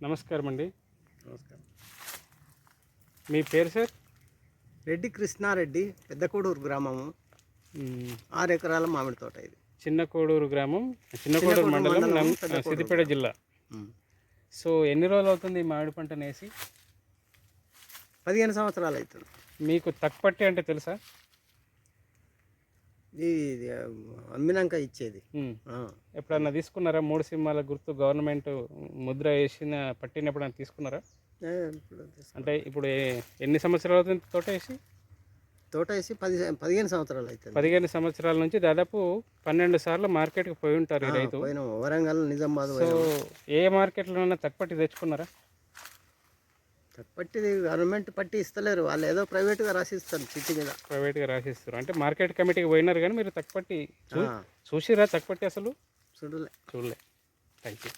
నమస్కారం అండి నమస్కారం. మీ పేరు సార్? రెడ్డి కృష్ణారెడ్డి పెద్దకూడూరు గ్రామము. మ్, ఆరు ఎకరాల మామిడి తోట ఇది. చిన్న కోడూరు గ్రామం చిన్న కోడూరు మండలం పెద్ద కోడూరు. సిద్దిపేట జిల్లా. సో ఎన్ని రోజులు అవుతుంది ఈ మామిడి పంట నేసి? పదిహేను సంవత్సరాలు అవుతుంది. మీకు తక్కుపట్టి అంటే తెలుసా? ఇది అమ్మినాక ఇచ్చేది. ఎప్పుడన్నా తీసుకున్నారా? మూడు సింహాల గుర్తు గవర్నమెంట్ ముద్ర వేసిన పట్టినప్పుడు తీసుకున్నారా? అంటే ఇప్పుడు ఎన్ని సంవత్సరాలు అవుతుంది తోట వేసి? తోట వేసి పది పదిహేను సంవత్సరాలు అవుతుంది పదిహేను సంవత్సరాల నుంచి దాదాపు పన్నెండు సార్లు మార్కెట్కి పోయి ఉంటారు రైతు. వరంగల్ నిజామాబాద్ ఏ మార్కెట్లోనైనా తక్కుపట్టి తెచ్చుకున్నారా? పట్టిది గవర్నమెంట్ పట్టి ఇస్తలేరు. వాళ్ళు ఏదో ప్రైవేట్గా రాసిస్తారు చిట్టి మీద. ప్రైవేట్గా రాసిస్తారు. అంటే మార్కెట్ కమిటీకి పోయినారు కానీ మీరు ఆ, చూసిరా తక్కుపట్టి అసలు? చూడలే. చూడలే. Thank you